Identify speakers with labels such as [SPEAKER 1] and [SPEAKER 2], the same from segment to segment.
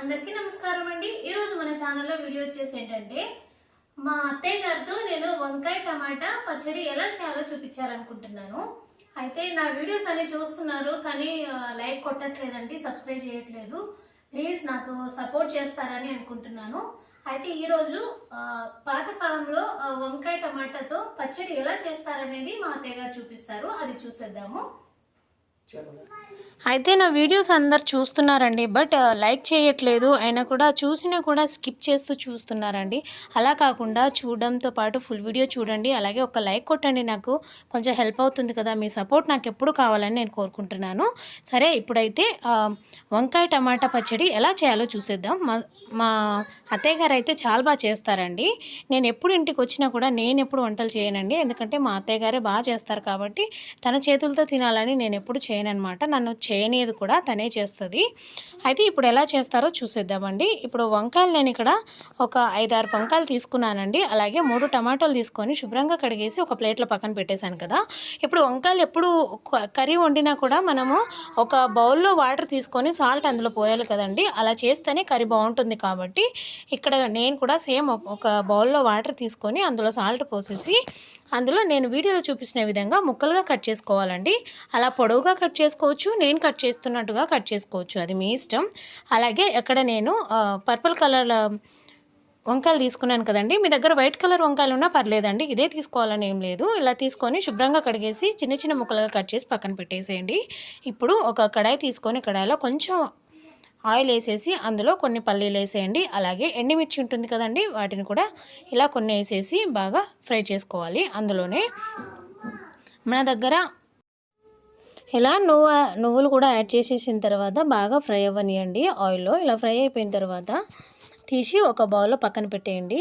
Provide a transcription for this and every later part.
[SPEAKER 1] అందరికీ నమస్కారం అండి. ఈరోజు మన ఛానల్లో వీడియో వచ్చేసి ఏంటంటే మా అత్తయ్య గారితో నేను వంకాయ టమాటా పచ్చడి ఎలా చేయాలో చూపించాలనుకుంటున్నాను. అయితే నా వీడియోస్ అన్ని చూస్తున్నారు కానీ లైక్ కొట్టట్లేదండి సబ్స్క్రైబ్ చేయట్లేదు. ప్లీజ్ నాకు సపోర్ట్ చేస్తారని అనుకుంటున్నాను. అయితే ఈరోజు పాతకాలంలో వంకాయ టమాటాతో పచ్చడి ఎలా చేస్తారనేది మా అత్తయ్య గారు చూపిస్తారు. అది చూసేద్దాము. అయితే నా వీడియోస్ అందరు చూస్తున్నారండి బట్ లైక్ చేయట్లేదు. అయినా కూడా చూసినా కూడా స్కిప్ చేస్తూ చూస్తున్నారండి. అలా కాకుండా చూడడంతో పాటు ఫుల్ వీడియో చూడండి. అలాగే ఒక లైక్ కొట్టండి నాకు. కొంచెం హెల్ప్ అవుతుంది కదా మీ సపోర్ట్ నాకు ఎప్పుడు కావాలని నేను కోరుకుంటున్నాను. సరే ఇప్పుడైతే వంకాయ టమాటా పచ్చడి ఎలా చేయాలో చూసేద్దాం. మా మా అత్తయ్య గారు అయితే చాలా బాగా చేస్తారండి. నేను ఎప్పుడు ఇంటికి వచ్చినా కూడా నేను ఎప్పుడు వంటలు చేయనండి. ఎందుకంటే మా అత్తయ్య గారే బాగా చేస్తారు కాబట్టి తన చేతులతో తినాలని నేను ఎప్పుడు చేయనన్నమాట నన్ను చేయనేది కూడా తనే చేస్తుంది. అయితే ఇప్పుడు ఎలా చేస్తారో చూసేద్దామండి. ఇప్పుడు వంకాయలు నేను ఇక్కడ ఒక ఐదారు వంకాయలు తీసుకున్నానండి. అలాగే మూడు టమాటాలు తీసుకొని శుభ్రంగా కడిగేసి ఒక ప్లేట్లో పక్కన పెట్టేశాను కదా. ఇప్పుడు వంకాయలు ఎప్పుడు కర్రీ వండినా కూడా మనము ఒక బౌల్లో వాటర్ తీసుకొని సాల్ట్ అందులో పోయాలి కదండి. అలా చేస్తేనే కర్రీ బాగుంటుంది కాబట్టి ఇక్కడ నేను కూడా సేమ్ ఒక బౌల్లో వాటర్ తీసుకొని అందులో సాల్ట్ పోసేసి అందులో నేను వీడియోలో చూపించిన విధంగా ముక్కలుగా కట్ చేసుకోవాలండి. అలా పొడవుగా కట్ కట్ చేసుకోవచ్చు నేను కట్ చేస్తున్నట్టుగా కట్ చేసుకోవచ్చు. అది మీ ఇష్టం. అలాగే అక్కడ నేను పర్పుల్ కలర్ వంకాయలు తీసుకున్నాను కదండి. మీ దగ్గర వైట్ కలర్ వంకాయలు ఉన్నా పర్లేదండి. ఇదే తీసుకోవాలని ఏం లేదు. ఇలా తీసుకొని శుభ్రంగా కడిగేసి చిన్న చిన్న ముక్కలుగా కట్ చేసి పక్కన పెట్టేసేయండి. ఇప్పుడు ఒక కడాయి తీసుకొని కడాయిలో కొంచెం ఆయిల్ వేసేసి అందులో కొన్ని పల్లీలు వేసేయండి. అలాగే ఎండిమిర్చి ఉంటుంది కదండి. వాటిని కూడా ఇలా కొన్ని వేసేసి బాగా ఫ్రై చేసుకోవాలి. అందులోనే మన దగ్గర ఇలా నువ్వు నువ్వులు కూడా యాడ్ చేసేసిన తర్వాత బాగా ఫ్రై అవ్వనియండి. ఆయిల్లో ఇలా ఫ్రై అయిపోయిన తర్వాత తీసి ఒక బౌల్లో పక్కన పెట్టేయండి.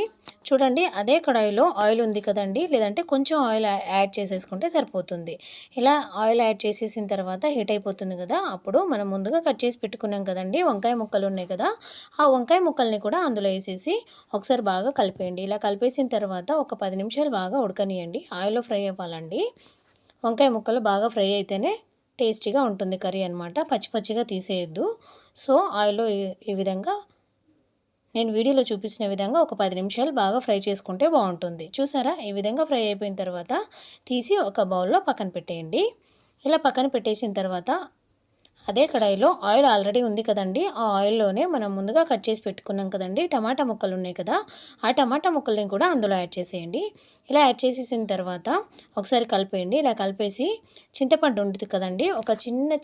[SPEAKER 1] చూడండి అదే కడాయిలో ఆయిల్ ఉంది కదండి. లేదంటే కొంచెం ఆయిల్ యాడ్ చేసేసుకుంటే సరిపోతుంది. ఇలా ఆయిల్ యాడ్ చేసేసిన తర్వాత హీట్ అయిపోతుంది కదా అప్పుడు మనం ముందుగా కట్ చేసి పెట్టుకున్నాం కదండి వంకాయ ముక్కలు ఉన్నాయి కదా ఆ వంకాయ ముక్కల్ని కూడా అందులో వేసేసి ఒకసారి బాగా కలిపేయండి. ఇలా కలిపేసిన తర్వాత ఒక పది నిమిషాలు బాగా ఉడకనియండి. ఆయిల్లో ఫ్రై అవ్వాలండి. వంకాయ ముక్కలు బాగా ఫ్రై అయితేనే టేస్టీగా ఉంటుంది కర్రీ అనమాట పచ్చి పచ్చిగా తీసేయద్దు. సో ఆయిల్లో ఈ- ఈ విధంగా నేను వీడియోలో చూపించిన విధంగా ఒక పది నిమిషాలు బాగా ఫ్రై చేసుకుంటే బాగుంటుంది. చూసారా? ఈ విధంగా ఫ్రై అయిపోయిన తర్వాత తీసి ఒక బౌల్లో పక్కన పెట్టేయండి. ఇలా పక్కన పెట్టేసిన తర్వాత అదే కడాయిలో ఆయిల్ ఆల్రెడీ ఉంది కదండి. ఆ ఆయిల్లోనే మనం ముందుగా కట్ చేసి పెట్టుకున్నాం కదండి. టమాటా ముక్కలు ఉన్నాయి కదా. ఆ టమాటా ముక్కల్ని కూడా అందులో యాడ్ చేసేయండి. ఇలా యాడ్ చేసేసిన తర్వాత ఒకసారి కలిపేయండి. ఇలా కలిపేసి చింతపండు ఉంటుంది కదండి. ఒక చిన్న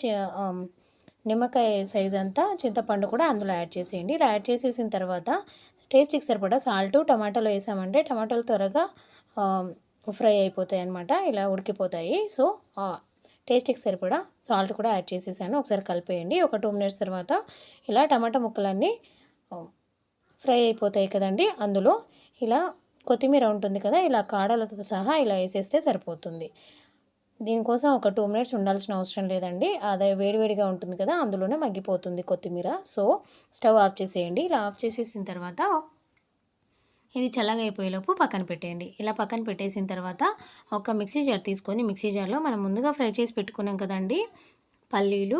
[SPEAKER 1] నిమ్మకాయ సైజ్ అంతా చింతపండు కూడా అందులో యాడ్ చేసేయండి. ఇలా యాడ్ చేసేసిన తర్వాత టేస్ట్కి సరిపడా సాల్ట్ టమాటాలు వేసామంటే టమాటాలు త్వరగా ఫ్రై అయిపోతాయి అనమాట ఇలా ఉడికిపోతాయి. సో టేస్ట్కి సరిపడా సాల్ట్ కూడా యాడ్ చేసేసాను. ఒకసారి కలిపేయండి. ఒక టూ మినిట్స్ తర్వాత ఇలా టమాటా ముక్కలన్నీ ఫ్రై అయిపోతాయి కదండి. అందులో ఇలా కొత్తిమీర ఉంటుంది కదా ఇలా కాడలతో సహా ఇలా వేసేస్తే సరిపోతుంది. దీనికోసం ఒక టూ మినిట్స్ ఉండాల్సిన అవసరం లేదండి. అదే వేడివేడిగా ఉంటుంది కదా అందులోనే మగ్గిపోతుంది కొత్తిమీర. సో స్టవ్ ఆఫ్ చేసేయండి. ఇలా ఆఫ్ చేసేసిన తర్వాత ఇది చల్లగా అయిపోయేలోపు పక్కన పెట్టేయండి. ఇలా పక్కన పెట్టేసిన తర్వాత ఒక మిక్సీ జార్ తీసుకొని మిక్సీ జార్లో మనం ముందుగా ఫ్రై చేసి పెట్టుకున్నాం కదండి పల్లీలు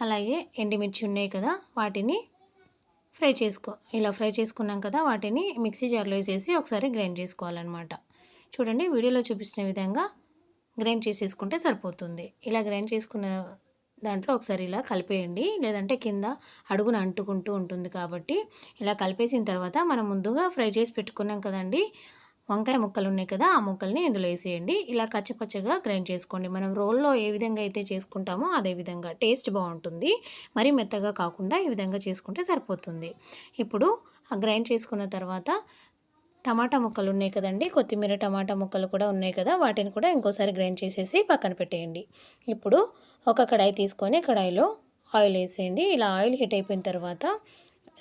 [SPEAKER 1] అలాగే ఎండుమిర్చి ఉన్నాయి కదా వాటిని ఫ్రై చేసుకో ఇలా ఫ్రై చేసుకున్నాం కదా వాటిని మిక్సీ జార్లో వేసేసి ఒకసారి గ్రైండ్ చేసుకోవాలన్నమాట. చూడండి వీడియోలో చూపించిన విధంగా గ్రైండ్ చేసేసుకుంటే సరిపోతుంది. ఇలా గ్రైండ్ చేసుకున్న దాంట్లో ఒకసారి ఇలా కలిపేయండి. లేదంటే కింద అడుగున అంటుకుంటూ ఉంటుంది కాబట్టి ఇలా కలిపేసిన తర్వాత మనం ముందుగా ఫ్రై చేసి పెట్టుకున్నాం కదండి. వంకాయ ముక్కలు ఉన్నాయి కదా ఆ ముక్కల్ని ఇందులో వేసేయండి. ఇలా కచ్చపచ్చగా గ్రైండ్ చేసుకోండి. మనం రోల్లో ఏ విధంగా అయితే చేసుకుంటామో అదే విధంగా టేస్ట్ బాగుంటుంది. మరీ మెత్తగా కాకుండా ఈ విధంగా చేసుకుంటే సరిపోతుంది. ఇప్పుడు ఆ గ్రైండ్ చేసుకున్న తర్వాత టమాటా ముక్కలు ఉన్నాయి కదండి. కొత్తిమీర టమాటా ముక్కలు కూడా ఉన్నాయి కదా. వాటిని కూడా ఇంకోసారి గ్రైండ్ చేసేసి పక్కన పెట్టేయండి. ఇప్పుడు ఒక కడాయి తీసుకొని కడాయిలో ఆయిల్ వేసేయండి. ఇలా ఆయిల్ హీట్ అయిపోయిన తర్వాత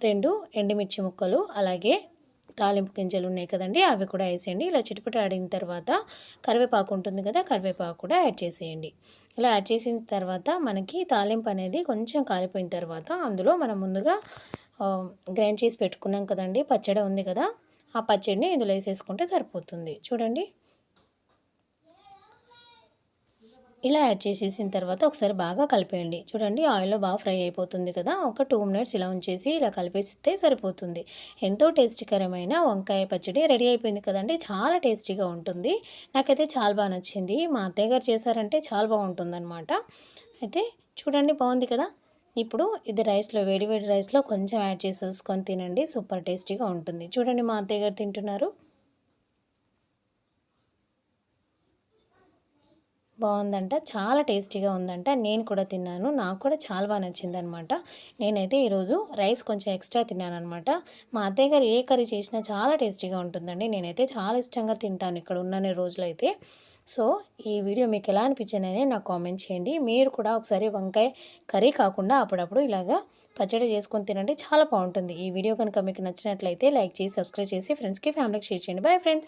[SPEAKER 1] రెండు ఎండుమిర్చి ముక్కలు అలాగే తాలింపు గింజలు ఉన్నాయి కదండి. అవి కూడా వేసేయండి. ఇలా చిటిపట ఆడిన తర్వాత కరివేపాకు ఉంటుంది కదా కరివేపాకు కూడా యాడ్ చేసేయండి. ఇలా యాడ్ చేసిన తర్వాత మనకి తాలింపు అనేది కొంచెం కాలిపోయిన తర్వాత అందులో మనం ముందుగా గ్రైండ్ చేసి పెట్టుకున్నాం కదండి. పచ్చడి ఉంది కదా. ఆ పచ్చడిని ఇందులో వేసేసుకుంటే సరిపోతుంది. చూడండి. ఇలా యాడ్ చేసేసిన తర్వాత ఒకసారి బాగా కలిపేయండి. చూడండి ఆయిల్లో బాగా ఫ్రై అయిపోతుంది కదా. ఒక టూ మినిట్స్ ఇలా ఉంచేసి ఇలా కలిపేస్తే సరిపోతుంది. ఎంతో టేస్టీకరమైన వంకాయ పచ్చడి రెడీ అయిపోయింది కదండి. చాలా టేస్టీగా ఉంటుంది. నాకైతే చాలా బాగా నచ్చింది. మా అత్తయ్య గారు చేశారంటే చాలా బాగుంటుందన్నమాట. అయితే చూడండి బాగుంది కదా. ఇప్పుడు ఇది రైస్లో వేడి వేడి రైస్లో కొంచెం యాడ్ చేసేసుకొని తినండి. సూపర్ టేస్టీగా ఉంటుంది. చూడండి మా అత్తయ్య గారు తింటున్నారు. బాగుందంట. చాలా టేస్టీగా ఉందంట. నేను కూడా తిన్నాను. నాకు కూడా చాలా బాగా నచ్చింది అనమాట నేనైతే ఈరోజు రైస్ కొంచెం ఎక్స్ట్రా తిన్నానమాట మా అత్తయ్య గారు ఏ కర్రీ చేసినా చాలా టేస్టీగా ఉంటుందండి. నేనైతే చాలా ఇష్టంగా తింటాను ఇక్కడ ఉన్న రోజులైతే. సో ఈ వీడియో మీకు ఎలా అనిపించిందని నాకు కామెంట్ చేయండి. మీరు కూడా ఒకసారి వంకాయ కర్రీ కాకుండా అప్పుడప్పుడు ఇలాగా పచ్చడి చేసుకొని తినండి. చాలా బాగుంటుంది. ఈ వీడియో కనుక మీకు నచ్చినట్లయితే లైక్ చేసి సబ్స్క్రైబ్ చేసి ఫ్రెండ్స్కి ఫ్యామిలీకి షేర్ చేయండి. Bye friends!